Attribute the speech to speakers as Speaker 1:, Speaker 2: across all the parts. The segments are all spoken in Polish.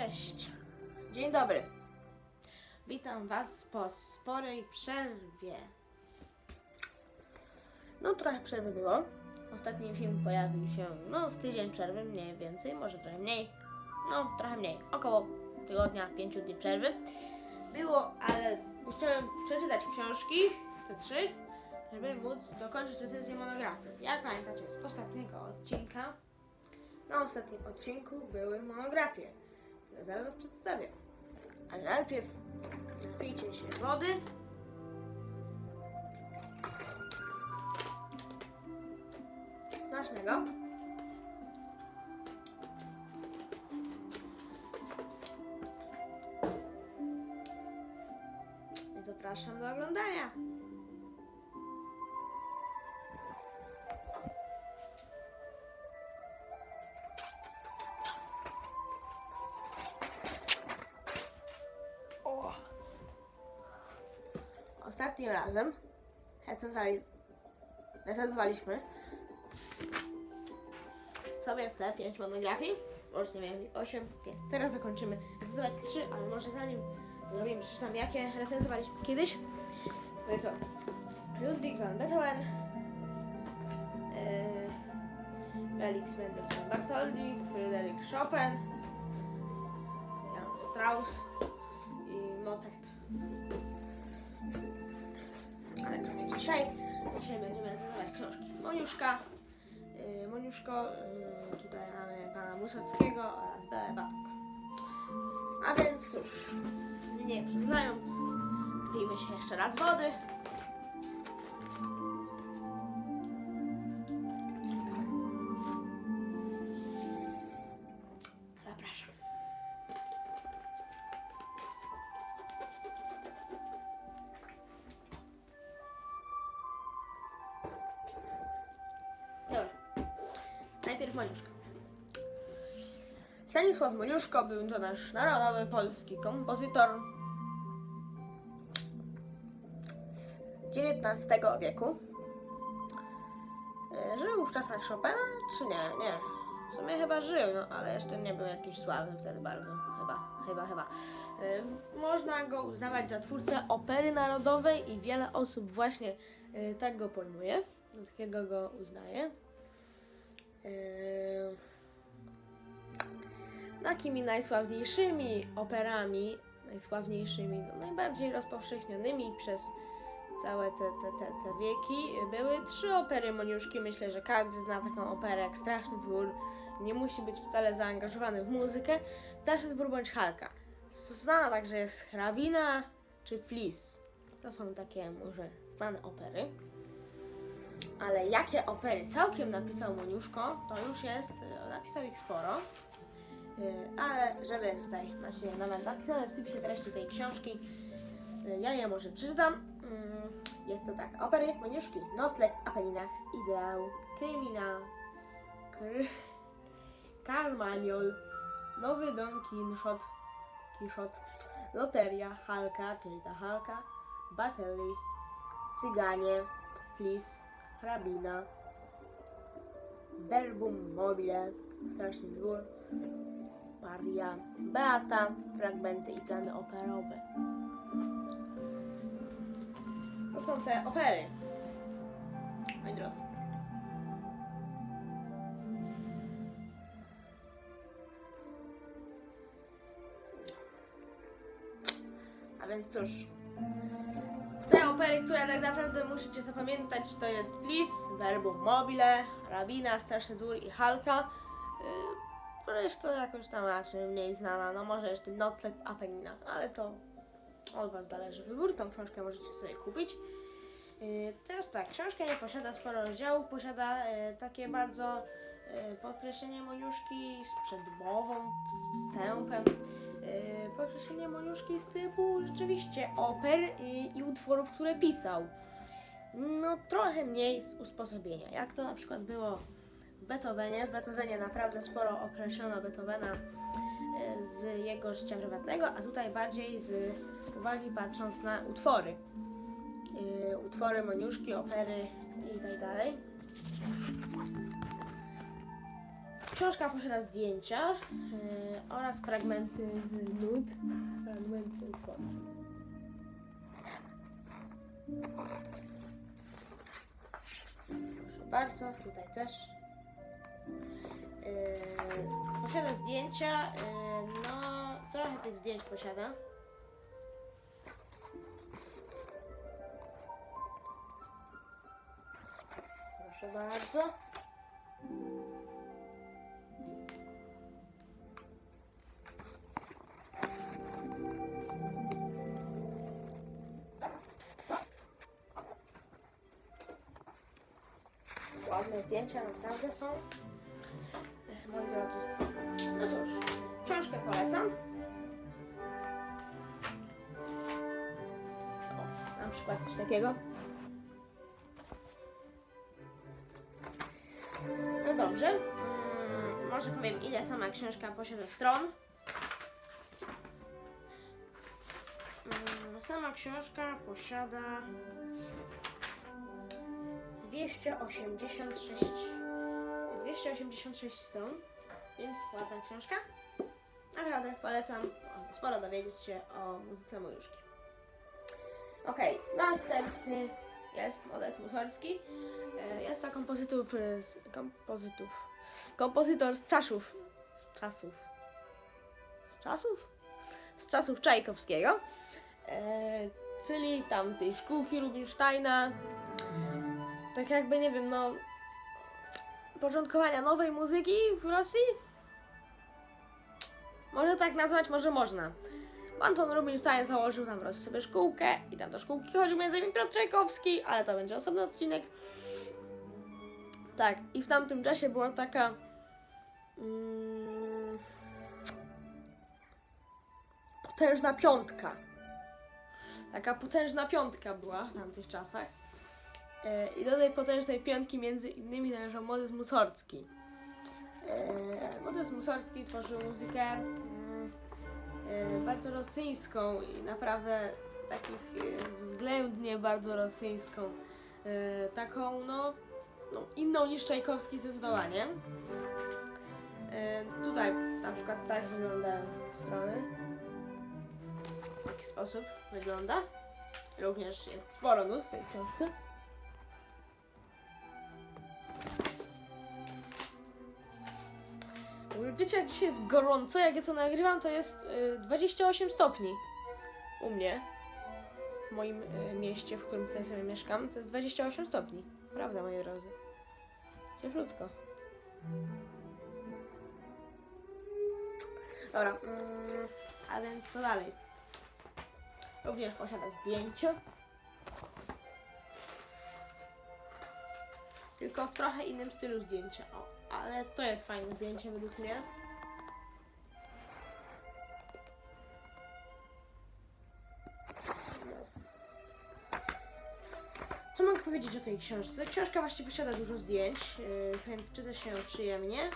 Speaker 1: Cześć. Dzień dobry. Witam Was po sporej przerwie. No, trochę przerwy było. Ostatni film pojawił się, no, z tydzień przerwy, mniej więcej, może trochę mniej. No, trochę mniej. Około tygodnia, pięciu dni przerwy. Było, ale chciałem przeczytać książki, te trzy, żeby móc dokończyć recenzję monografii. Jak pamiętacie z ostatniego odcinka, na ostatnim odcinku były monografie, które zaraz przedstawię. Ale najpierw napijcie się wody. Smacznego. I zapraszam do oglądania. Razem recenzowaliśmy sobie w te 5 monografii. Łącznie miałem 8, więc teraz zakończymy recenzować 3, ale może zanim zrobimy, przeczytam jakie recenzowaliśmy kiedyś. No i co? Ludwig van Beethoven, e, Felix Mendelssohn Bartholdy, Fryderyk Chopin, Jan Strauss i Mozart. Dzisiaj. Dzisiaj będziemy recenzować książki Moniuszka, y, Moniuszko, y, tutaj mamy pana Musockiego oraz Belę Batok. A więc cóż, nie przedłużając, pijmy się jeszcze raz wody. Stanisław był to nasz narodowy polski kompozytor XIX wieku. E, Żył w czasach Chopina, czy nie? Nie. W sumie chyba żył, no ale jeszcze nie był jakiś sławny wtedy bardzo. Chyba, chyba, chyba. E, Można go uznawać za twórcę opery narodowej i wiele osób właśnie e, tak go pojmuje. Takiego go uznaje. Yy, takimi najsławniejszymi operami, najsławniejszymi, no, najbardziej rozpowszechnionymi przez całe te, te, te, te wieki były trzy opery Moniuszki. Myślę, że każdy zna taką operę jak Straszny Dwór. Nie musi być wcale zaangażowany w muzykę. Straszny Dwór bądź Halka. Znana także jest Hrabina czy Flis. To są takie może znane opery. Ale jakie opery całkiem napisał Moniuszko, to już jest, y, napisał ich sporo. Y, Ale żeby tutaj macie nawet napisane w sypie treści tej książki, y, ja je może przeczytam. Mm, Jest to tak, opery Moniuszki, Nocleg w Apeninach, Ideał, Kryminał, Kr... Carmagnol, Nowy Don Quixote, Quixote, Loteria, Halka, czyli ta Halka, Batelli, Cyganie, Flis, Hrabina, Verbum Mobile, Straszny Dwór, Maria, Beata, Fragmenty i plany operowe. To są te opery. Moi drodzy. A więc cóż, te opery, które tak naprawdę musicie zapamiętać, to jest Flis, Verbum Mobile, Rabina, Straszny Dwór i Halka. Reszta jakoś tam raczej mniej znana, no może jeszcze Nocleg w Apeninach, ale to od Was zależy wybór, tą książkę możecie sobie kupić. Yy, teraz tak, książka nie posiada sporo rozdziałów, posiada yy, takie bardzo yy, podkreślenie Moniuszki z przedmową, z wstępem. Yy, podkreślenie Moniuszki z typu rzeczywiście oper i, i utworów, które pisał. No trochę mniej z usposobienia, jak to na przykład było Beethovenie. W Beethovenie naprawdę sporo określono Beethovena yy, z jego życia prywatnego, a tutaj bardziej z uwagi patrząc na utwory. Yy, utwory Moniuszki, opery i tak dalej. książka posiada zdjęcia e, oraz fragmenty nut. Fragmenty utworów. Proszę bardzo, tutaj też. E, posiada zdjęcia, e, no trochę tych zdjęć posiada. Proszę bardzo. Ładne zdjęcia naprawdę są. Moi drodzy. No cóż, książkę polecam. O, na przykład coś takiego. No dobrze. Mm, może powiem, ile sama książka posiada stron. Mm, Sama książka posiada 286 286 stron, więc ładna książka. Naprawdę polecam sporo dowiedzieć się o muzyce Mojuszki. Okej, następny jest Modest Mussorski. E, Jest to kompozytów, e, kompozytów, kompozytor z czasów, z czasów, z czasów? Z czasów Czajkowskiego, e, czyli tamtej szkółki Rubinsteina, tak jakby, nie wiem, no, porządkowania nowej muzyki w Rosji? Może tak nazwać, może można. Anton Rubinstein założył tam Rosji sobie szkółkę i tam do szkółki chodził między innymi Piotr Czajkowski, ale to będzie osobny odcinek. Tak, i w tamtym czasie była taka. Mm, potężna piątka. Taka potężna piątka była w tamtych czasach. E, I do tej potężnej piątki między innymi należał Modest Mussorski. E, Modest Mussorski tworzył muzykę mm, e, bardzo rosyjską i naprawdę takich względnie bardzo rosyjską. Taką no, no inną niż Czajkowski zdecydowanie. Tutaj na przykład tak wyglądają strony. W taki sposób wygląda. Również jest sporo nut w tej książce. Wiecie, jak dzisiaj jest gorąco, jak ja to nagrywam, to jest y, 28 stopni u mnie. W moim y, mieście, w którym tutaj sobie mieszkam, to jest 28 stopni. Prawda, moi drodzy. Cieplutko. Dobra, mm, a więc to dalej. Również posiada zdjęcie. Tylko w trochę innym stylu zdjęcia. O, ale to jest fajne zdjęcie według mnie. Co mogę powiedzieć o tej książce? Książka właściwie posiada dużo zdjęć, yy, więc czyta się przyjemnie.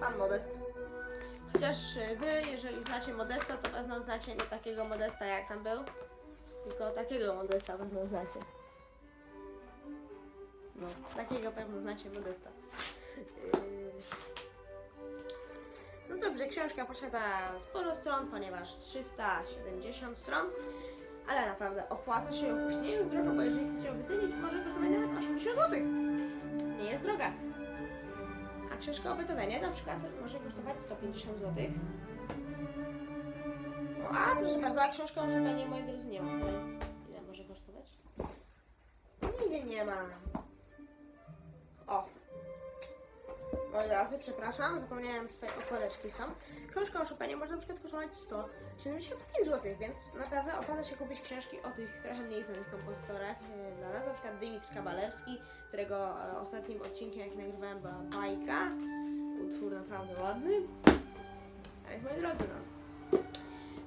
Speaker 1: Pan Modest. Chociaż yy, wy, jeżeli znacie Modesta, to pewno znacie nie takiego Modesta jak tam był, tylko takiego Modesta pewno znacie. No, takiego pewno znacie Modesta. Yy. No dobrze, książka posiada sporo stron, ponieważ 370 stron, ale naprawdę opłaca się ją kupić. Nie jest droga, bo jeżeli chcecie ją wycenić, może kosztować nawet 80 zł. Nie jest droga. A książka o Beethovenie na przykład może kosztować 150 zł. No a proszę bardzo, a książka o Chopinie, moi drodzy, nie ma. Ile może kosztować? Nigdzie nie ma. O. Moi drodzy, przepraszam, zapomniałem, że tutaj okładeczki są. Książka o Chopinie może na przykład kosztować 175 zł, więc naprawdę opłaca się kupić książki o tych trochę mniej znanych kompozytorach. e, Dla nas na przykład Dymitr Kabalewski, którego e, ostatnim odcinkiem, jak nagrywałem, była bajka. Utwór naprawdę ładny. A więc moi drodzy, no.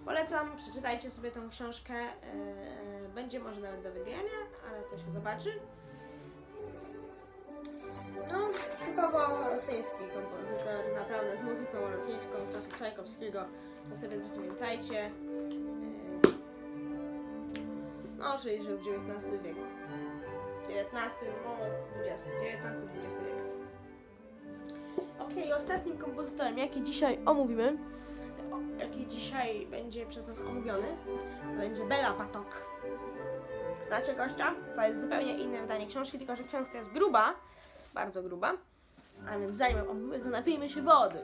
Speaker 1: Polecam, przeczytajcie sobie tą książkę. e, Będzie może nawet do wygrania, ale to się zobaczy. No, typowo rosyjski kompozytor, naprawdę z muzyką rosyjską czasów Czajkowskiego, to sobie zapamiętajcie. E, No, czyli żył w XIX wieku. XIX, no XX, XIX-XX wiek. Okej, ostatnim kompozytorem, jaki dzisiaj omówimy, jaki dzisiaj będzie przez nas omówiony, będzie Bela Patok. Znacie gościa? To jest zupełnie inne wydanie książki, tylko że książka jest gruba, bardzo gruba. A więc zanim ją omówimy, to napijmy się wody.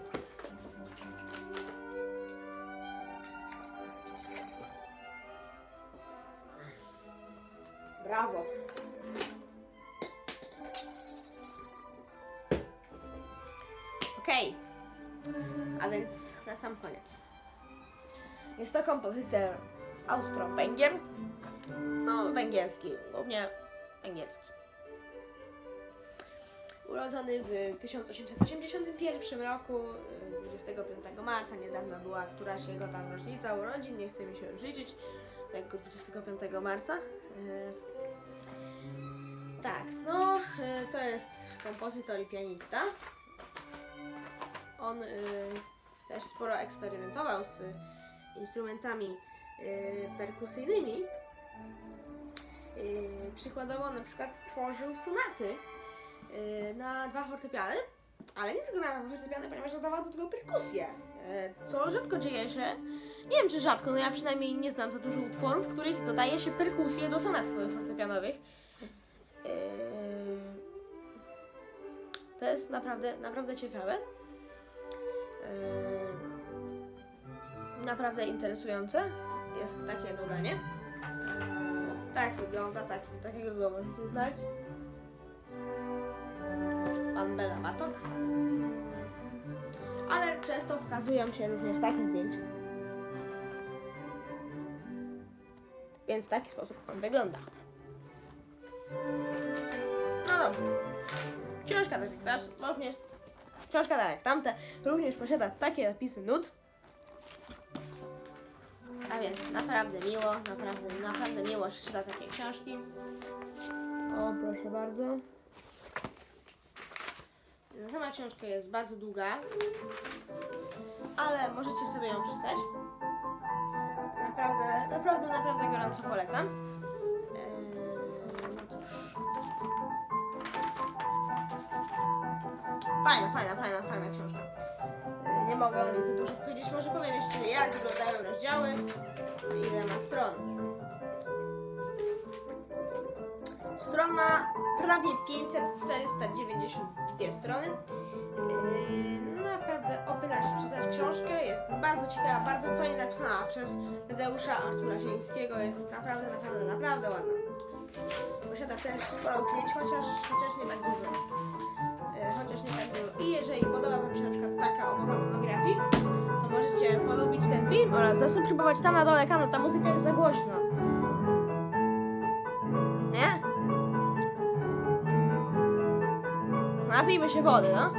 Speaker 1: Brawo. Okej. A więc na sam koniec. Jest to kompozytor z Austro-Węgier. No, węgierski, głównie węgierski. Urodzony w 1881 roku, y, 25 marca, niedawno była któraś jego tam rocznica urodzin, nie chcę mi się już liczyć, jako 25 marca. Y, Tak, no y, to jest kompozytor i pianista. On y, też sporo eksperymentował z instrumentami y, perkusyjnymi. Y, przykładowo na przykład tworzył sonaty y, na dwa fortepiany, ale nie tylko na dwa fortepiany, ponieważ dodawał do tego perkusję. y, Co rzadko dzieje się, nie wiem czy rzadko, no ja przynajmniej nie znam za dużo utworów, w których dodaje się perkusję do sonat fortepianowych. Y, To jest naprawdę, naprawdę ciekawe. Naprawdę interesujące jest takie dodanie. Tak wygląda, tak, takiego go możecie znać. Pan Batok. Ale często pokazują się również takie zdjęcia. Więc w taki sposób on wygląda. No dobrze. Książka tak jak też, również Książka tak jak tamte również posiada takie napisy nut. A więc naprawdę miło, naprawdę, naprawdę miło się czyta takie książki. O, proszę bardzo. Sama książka jest bardzo długa, ale możecie sobie ją przeczytać. Naprawdę, naprawdę, naprawdę gorąco polecam. Eee, no cóż. Fajna, fajna, fajna, fajna książka. E, Nie mogę o za dużo powiedzieć. Może powiem jeszcze, jak wyglądają rozdziały, ile ma stron. Stron ma prawie 500, 492 strony. Yy, naprawdę opyla się przeczytać książkę. Jest bardzo ciekawa, bardzo fajnie napisana przez Tadeusza Artura Zielińskiego. Jest naprawdę, naprawdę, naprawdę ładna. Posiada też sporo zdjęć, chociaż, chociaż nie tak dużo e, chociaż nie tak dużo. I jeżeli podoba Wam się na przykład taka omowa monografii, to możecie polubić ten film oraz zasubskrybować tam na dole kanał. Ta muzyka jest za głośna. Napijmy się wody, no.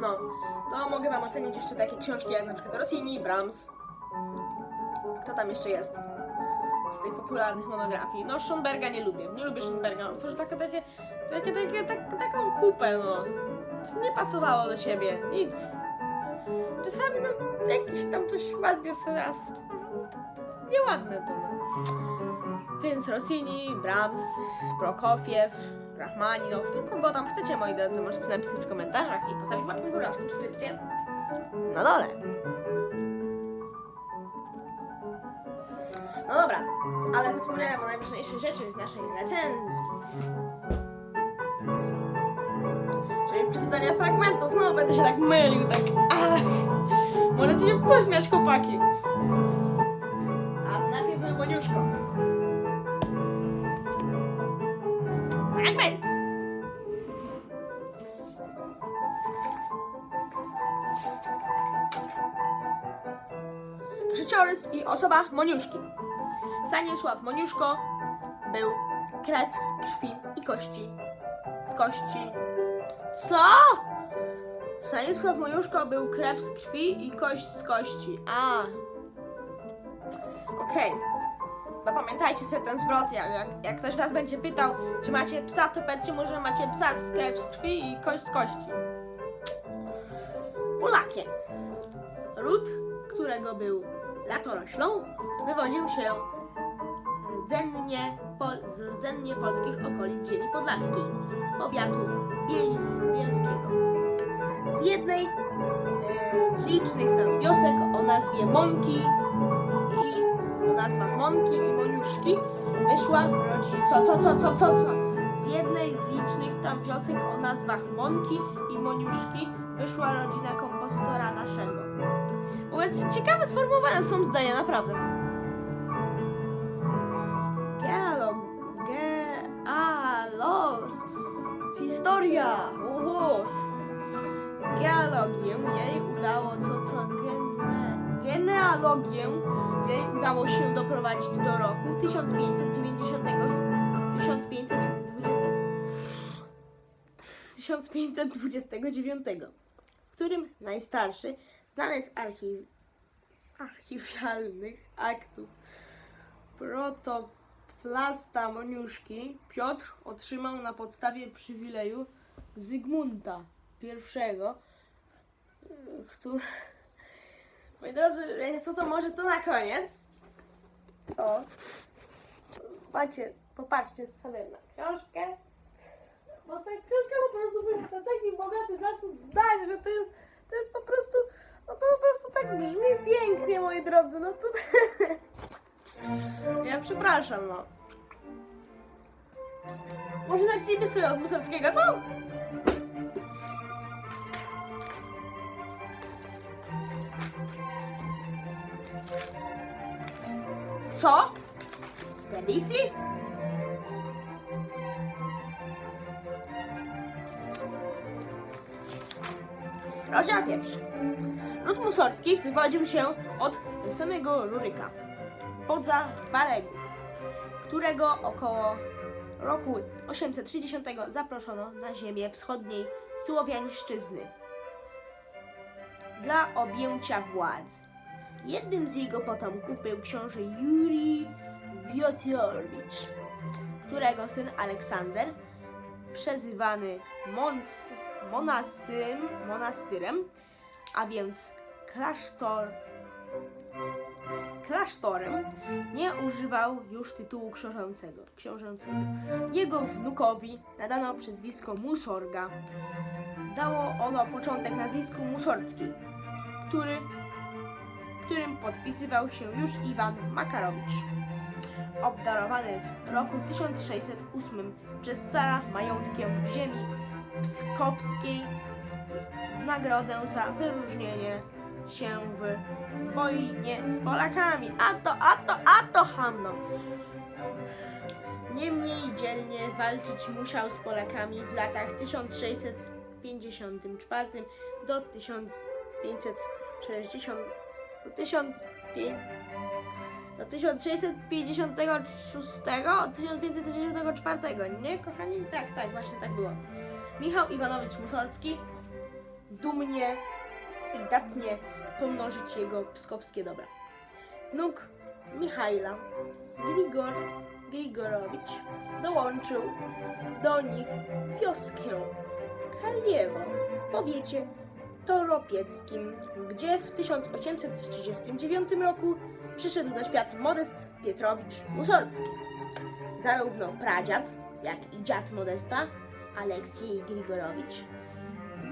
Speaker 1: No, to mogę Wam ocenić jeszcze takie książki jak na przykład Rossini, Brahms. Kto tam jeszcze jest? z tych popularnych monografii. No, Schoenberga nie lubię. Nie lubię Schoenberga. On tworzy takie, takie, takie, takie, tak, taką kupę, no. Nie pasowało do siebie. Nic. Czasami, no, jakiś tam coś ładnie sobie raz stworzył. Nieładne to, no. Więc Rossini, Brahms, Prokofiew, Rachmaninow, no kogo tam chcecie, moi drodzy, możecie napisać w komentarzach i postawić łapkę w górę, a subskrypcję na dole. No dobra, ale zapomniałem o najważniejszej rzeczy w naszej recenzji. Czyli przeczytania fragmentów. Znowu będę się tak mylił, tak. Ach. Możecie się pośmiać, chłopaki. I osoba Moniuszki. Stanisław Moniuszko był krew z krwi i kości. Kości. Co? Stanisław Moniuszko był krew z krwi i kość z kości. A. Okej. Bo pamiętajcie sobie ten zwrot, jak, jak, jak ktoś was będzie pytał, czy macie psa, to powiedzcie mu, że macie psa z krew z krwi i kość z kości. Polakiem. Ród, którego był latoroślą, wywodził się rdzennie, pol, z rdzennie polskich okolic ziemi podlaskiej, powiatu Bielin, Bielskiego. Z jednej e, z licznych tam wiosek o nazwie Mąki i o nazwach Mąki i Moniuszki wyszła rodzina. Co, co, co, co, co, co? Z jednej z licznych tam wiosek o nazwach Mąki i Moniuszki wyszła rodzina kompozytora naszego. Ogóle ciekawe sformułowane są zdania, naprawdę. Geolog, geolog, historia, uhu. Geologię jej udało, co, co, gene, genealogię jej udało się doprowadzić do roku 1590, 1520, 1529, w którym najstarszy znany z, archiw, z archiwialnych aktów protoplasta Moniuszki Piotr otrzymał na podstawie przywileju Zygmunta I, który... Moi drodzy, co to może to na koniec? O, macie, popatrzcie sobie na książkę. Bo ta książka po prostu wygląda taki bogaty zasób zdań, że to jest, to jest po prostu, no to po prostu tak brzmi pięknie, moi drodzy, no to... Ja przepraszam, no. Może zacznijmy sobie od Mussorgskiego, co? Co? Debussy? Rozdział pierwszy. Musorskich wywodził się od samego Ruryka, wodza Waregów, którego około roku 830 zaproszono na ziemię wschodniej Słowiańszczyzny dla objęcia władzy. Jednym z jego potomków był książę Juri Wiotiorowicz, którego syn Aleksander, przezywany Mons, monastyrem, monastyrem, a więc klasztor, klasztorem, nie używał już tytułu książęcego. książęcego. Jego wnukowi nadano przezwisko Musorga. Dało ono początek nazwisku Musorcki, który którym podpisywał się już Iwan Makarowicz. Obdarowany w roku 1608 przez cara majątkiem w ziemi pskowskiej w nagrodę za wyróżnienie się w wojnie z Polakami. A to, a to, a to hamno! Niemniej dzielnie walczyć musiał z Polakami w latach 1654 do 1560 do 1500 do 1656 od 1564, nie kochani? Tak, tak, właśnie tak było. Michał Iwanowicz Musorski dumnie i datnie pomnożyć jego pskowskie dobra. Wnuk Michaila Grigor Grigorowicz dołączył do nich wioskę Kariewo w powiecie Toropieckim, gdzie w 1839 roku przyszedł na świat Modest Pietrowicz Musorski. Zarówno pradziad, jak i dziad Modesta, Aleksiej Grigorowicz,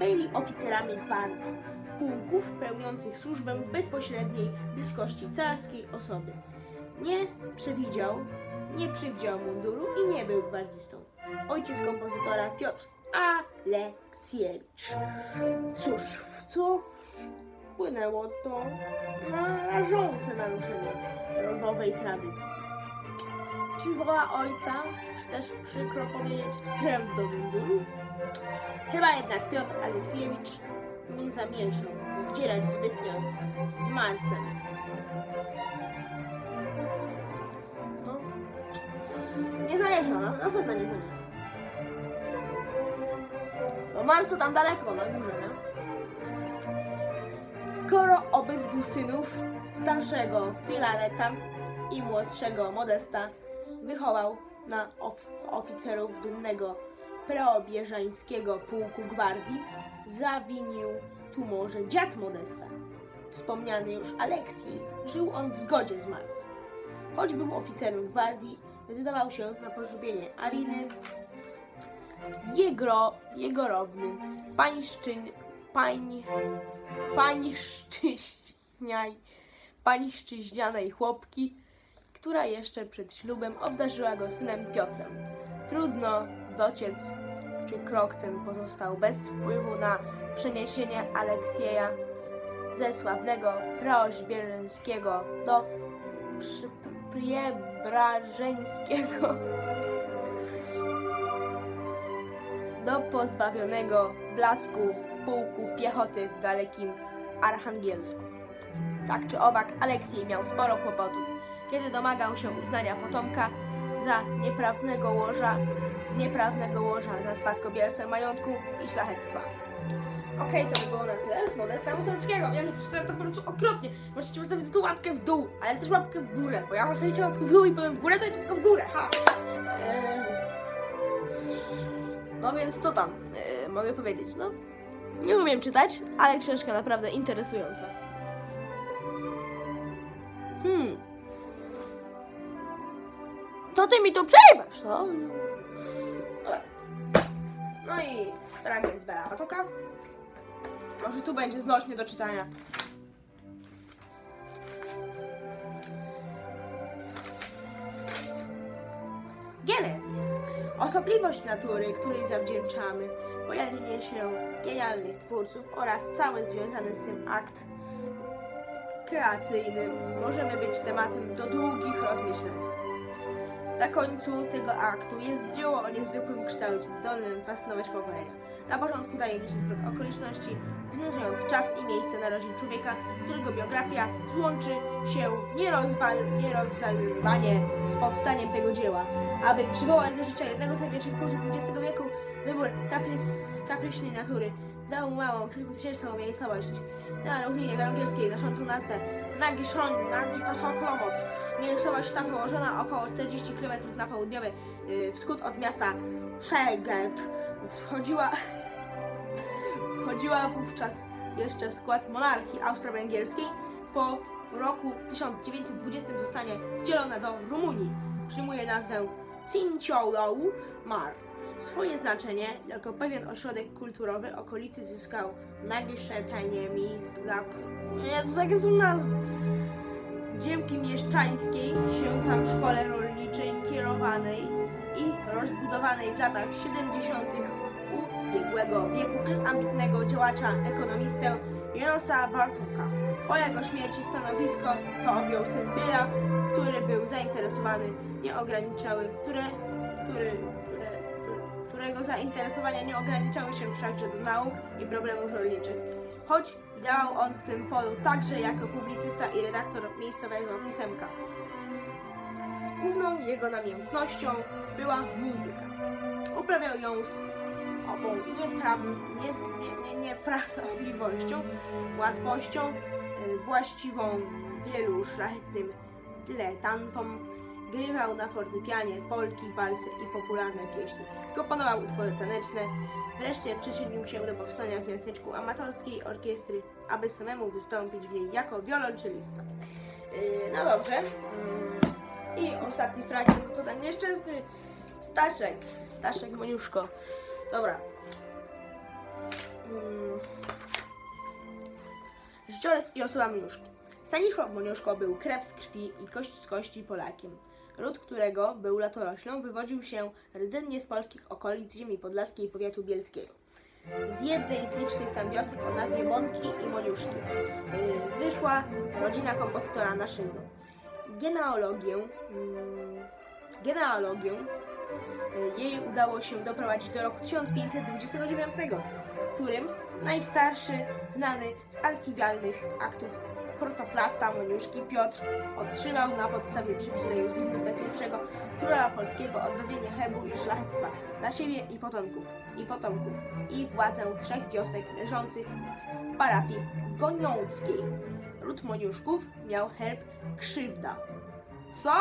Speaker 1: byli oficerami gwardii, pułków pełniących służbę w bezpośredniej bliskości carskiej osoby. Nie przewidział, nie przywdział munduru i nie był gwardzistą. Ojciec kompozytora Piotr Aleksiewicz. Cóż, co wpłynęło to na rażące naruszenie rodowej tradycji? Czy wola ojca, czy też przykro powiedzieć wstręt do munduru? Chyba jednak Piotr Aleksiewicz nie zamierzał zdzierać zbytnio z Marsem. No, nie zamierzał, na, na pewno nie zamierzał. Bo Mars to tam daleko, na górze, nie? Skoro obydwu synów, starszego Filareta i młodszego Modesta, wychował na of oficerów dumnego preobieżańskiego pułku gwardii, zawinił tu może dziad Modesta. wspomniany już Aleksij, żył on w zgodzie z Mars. Choć był oficerem gwardii, zdecydował się na pożubienie Ariny, jego, jegorowny, pańszczyn, pań, pańszczyźniaj, pańszczyźnianej chłopki, która jeszcze przed ślubem obdarzyła go synem Piotrem. Trudno dociec, czy krok ten pozostał bez wpływu na przeniesienie Aleksieja ze sławnego Praoźbierzęskiego do Priebrażeńskiego do pozbawionego blasku pułku piechoty w dalekim Archangelsku. Tak czy owak, Aleksiej miał sporo kłopotów, kiedy domagał się uznania potomka za nieprawnego łoża, nieprawnego łoża za spadkobiercę majątku i szlachectwa. Okej, to by było na tyle z Modesta Musowickiego. Wiem, że przeczytałem to po prostu okropnie. Możecie postawić tu łapkę w dół, ale też łapkę w górę, bo jak postawicie łapkę w dół i powiem w górę, to idzie tylko w górę. Ha! Eee. No więc co tam eee, mogę powiedzieć? No, nie umiem czytać, ale książka naprawdę interesująca. Hmm. To ty mi tu przerwasz, no? No i fragment z Bela Batoka. Może tu będzie znośnie do czytania. Genezis. Osobliwość natury, której zawdzięczamy pojawienie się genialnych twórców oraz cały związany z tym akt kreacyjny możemy być tematem do długich rozmyślań. Na końcu tego aktu jest dzieło o niezwykłym kształcie, zdolnym fascynować pokolenia. Na początku tajemniczy splot okoliczności, wyznaczając czas i miejsce narodzin człowieka, którego biografia złączy się nierozerwanie z powstaniem tego dzieła. Aby przywołać do życia jednego z największych twórców XX wieku, wybór kaprys, kapryśnej natury dał małą, kilkutysięczną miejscowość na równinie węgierskiej noszącą nazwę Nagishon Nagikosoklomos. Miejscowość ta położona około 40 km na południowy y, wschód od miasta Szeged. Wchodziła, wchodziła wówczas jeszcze w skład monarchii austro-węgierskiej. Po roku 1920 zostanie wcielona do Rumunii. Przyjmuje nazwę Sinciolou Mar. Swoje znaczenie jako pewien ośrodek kulturowy okolicy zyskał Nagiszetanie Mislak. Jezu, jakie są nazwy? Działki mieszczańskiej się tam szkole rolniczej kierowanej i rozbudowanej w latach 70. ubiegłego wieku przez ambitnego działacza, ekonomistę Janosa Bartuka. Po jego śmierci stanowisko to objął syn Biela, który był zainteresowany, nie ograniczały, które, który, zainteresowania nie ograniczały się wszakże do nauk i problemów rolniczych. Choć działał on w tym polu także jako publicysta i redaktor miejscowego pisemka. Główną jego namiętnością była muzyka. Uprawiał ją z obą nieprawni, nie, nie, nie, niefrasobliwością, łatwością, y, właściwą wielu szlachetnym dyletantom. Grywał na fortepianie polki, walce i popularne pieśni. Komponował utwory taneczne. Wreszcie przyczynił się do powstania w miasteczku amatorskiej orkiestry, aby samemu wystąpić w niej jako wiolonczelista. Yy, no dobrze. Mm, I ostatni fragment to ten nieszczęsny Staszek. Staszek Moniuszko. Dobra. Mm. Życiorys i osoba Moniuszki. Stanisław Moniuszko był krew z krwi i kość z kości Polakiem. Ród, którego był latoroślą, wywodził się rdzennie z polskich okolic ziemi podlaskiej i powiatu bielskiego. Z jednej z licznych tam wiosek o nazwie Mąki i Moniuszki yy, wyszła rodzina kompozytora naszego. Genealogię, mm, genealogię yy, jej udało się doprowadzić do roku 1529, w którym najstarszy znany z archiwalnych aktów protoplasta Moniuszki Piotr otrzymał na podstawie przywileju Zygmunta I króla polskiego odnowienie herbu i szlachectwa dla siebie i potomków, i potomków, i władzę trzech wiosek leżących w parafii goniąckiej. Ród Moniuszków miał herb Krzywda. Co?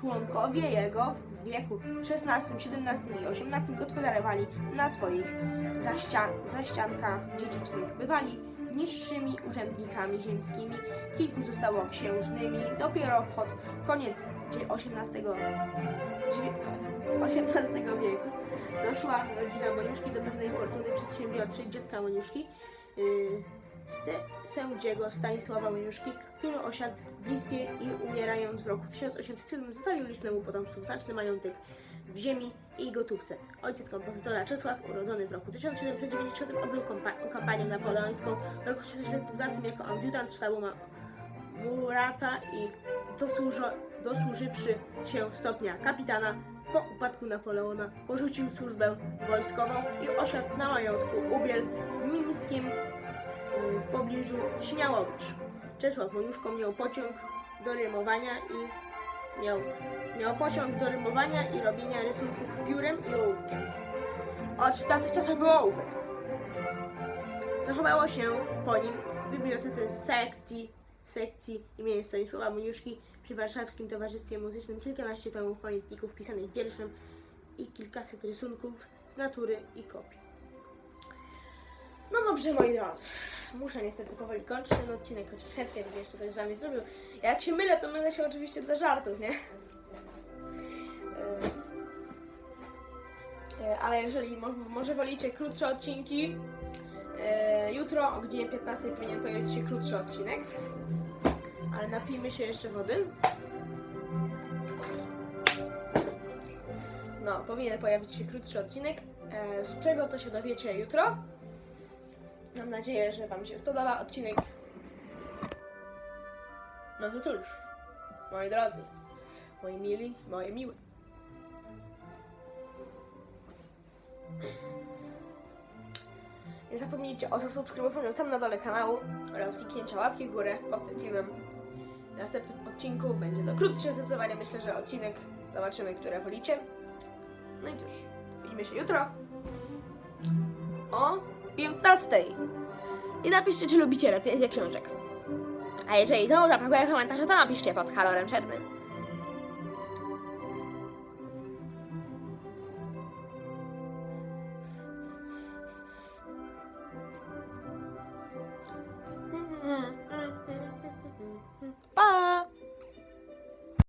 Speaker 1: Członkowie jego w wieku XVI, XVII i XVIII gospodarowali na swoich zaścian zaściankach dziedzicznych. Bywali niższymi urzędnikami ziemskimi, kilku zostało księżnymi. Dopiero pod koniec XVIII wieku doszła rodzina Moniuszki do pewnej fortuny przedsiębiorczej dziadka Moniuszki, yy, sędziego Stanisława Moniuszki, który osiadł w Litwie i umierając w roku 1807 zostawił licznemu potomstwu znaczny majątek w ziemi i gotówce. Ojciec kompozytora Czesław, urodzony w roku 1790, odbył kompa- kampanię napoleońską w roku 1612 jako adiutant sztabu Murata i dosłużo- dosłużywszy się stopnia kapitana, po upadku Napoleona porzucił służbę wojskową i osiadł na majątku Ubiel w Mińskim y, w pobliżu Śmiałowicz. Czesław Moniuszko miał pociąg do rymowania i miał, miał pociąg do rymowania i robienia rysunków piórem i ołówkiem. Od w tamtych czasach był ołówek. Zachowało się po nim w bibliotece sekcji, sekcji imienia Stanisława Moniuszki przy Warszawskim Towarzystwie Muzycznym kilkanaście tomów pamiętników pisanych wierszem i kilkaset rysunków z natury i kopii. No dobrze, moi drodzy. Muszę niestety powoli kończyć ten odcinek, chociaż chętnie bym jeszcze coś z wami zrobił. Jak się mylę, to mylę się oczywiście dla żartów, nie? E, e, Ale jeżeli mo- może wolicie krótsze odcinki, e, jutro o godzinie 15 powinien pojawić się krótszy odcinek. Ale napijmy się jeszcze wody. No, powinien pojawić się krótszy odcinek. Z czego to się dowiecie jutro? Mam nadzieję, że Wam się spodoba odcinek. No to cóż, moi drodzy, moi mili, moje miłe. Nie zapomnijcie o zasubskrybowaniu tam na dole kanału oraz kliknięcia łapki w górę pod tym filmem. W następnym odcinku będzie to krótsze zdecydowanie. Myślę, że odcinek zobaczymy, które wolicie. No i cóż, widzimy się jutro o 15. I napiszcie, czy lubicie recenzję książek. A jeżeli to, zapakuję komentarze, to napiszcie pod kolorem czarnym.